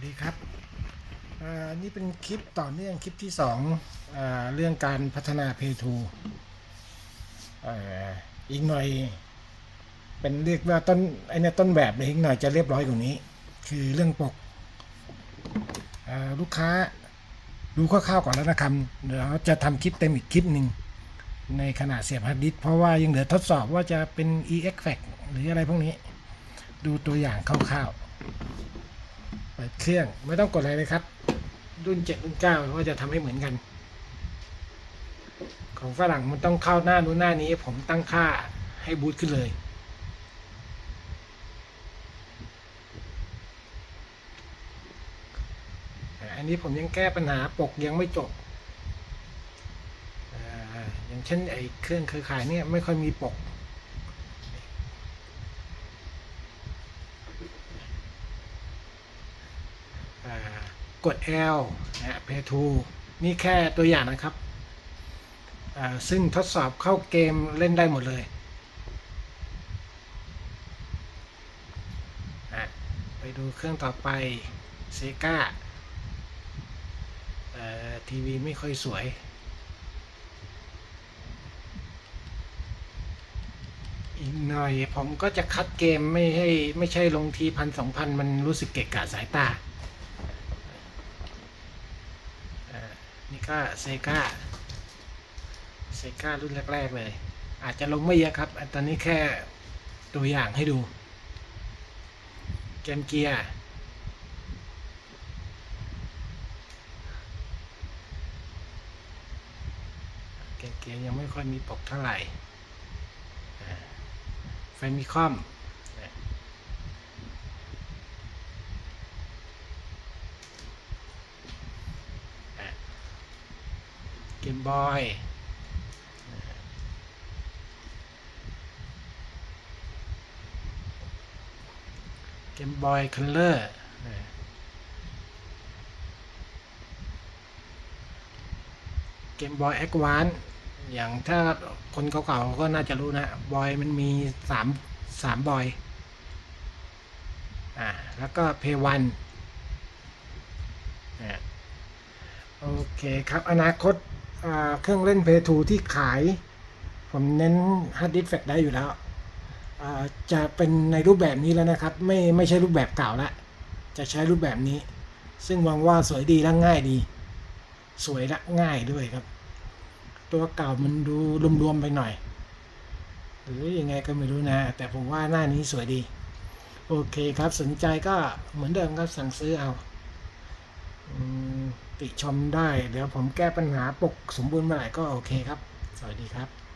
วัสดีครับอ่านี่เป็นคลิปต่อเนื่องคลิปที่สองอเรื่องการพัฒนาเพทูอีกหน่อย เป็นเรียกว่าต้นไอ้นี่ต้นแบบเลยอีกหน่อยจะเรียบร้อยกว่านี้ คือเรื่องปกลูกค้าดูคร่าวๆก่อนแล้วนะครับเดี๋ยวจะทำคลิปเต็มอีกคลิปหนึ่งในขณะเสียบฮาร์ดดิสเพราะว่ายังเหลือทดสอบว่าจะเป็น EX f a c หรืออะไรพวกนี้ ดูตัวอย่างคร่าวๆ ปิดเครื่องไม่ต้องกดอะไรเลยครับ รุ่น7รุ่น9ว่าจะทำให้เหมือนกัน ของฝรั่งมันต้องเข้าหน้านู้นหน้านี้ ผมตั้งค่าให้บูตขึ้นเลยอันนี้ผมยังแก้ปัญหาปกยังไม่จบออย่างเช่นไอ้เครื่องเครือข่ายเนี่ยไม่ค่อยมีปก อ่า กด L นะ Play to นี่แค่ตัวอย่างนะครับ ซึ่งทดสอบเข้าเกมเล่นได้หมดเลยไปดูเครื่องต่อไปเซกาทีวีไม่ค่อยสวยอีกหน่อยผมก็จะคัดเกมไม่ให้ไม่ใช่ลงทีพันสองพันมันรู้สึกเกะกะสายตาานี่ก็เซกาเซการุ่นแรก ๆ เลย อาจจะลงไม่เยอะครับอันตอนนี้แค่ตัวอย่างให้ดู เกมเกียร์เกมเกียร์ยังไม่ค่อยมีปกเท่าไหร่ไฟมีคอม เกมบอยเกมบอยคัลเลอร์เกมบอยแอ v วานอย่างถ้าคนเก่าๆก็น่าจะรู้นะ บอยมันมีสามสามบอย อ่า แล้วก็เพวันอ่โอเคครับ อนาคต เครื่องเล่น Play 2ที่ขาย ผมเน้น Hard Disk Flash ได้อยู่แล้ว จะเป็นในรูปแบบนี้แล้วนะครับ ไม่ไม่ใช่รูปแบบเก่าละจะใช้รูปแบบนี้ ซึ่งหวังว่าสวยดีและง่ายดี สวยและง่ายด้วยครับ ตัวเก่ามันดูรวมๆไปหน่อย หรือยังไงก็ไม่รู้นะ แต่ผมว่าหน้านี้สวยดี โอเคครับสนใจก็เหมือนเดิมครับสั่งซื้อเอา อืม ติชมได้ เดี๋ยวผมแก้ปัญหาปกสมบูรณ์เมื่อไหร่ก็โอเคครับ สวัสดีครับ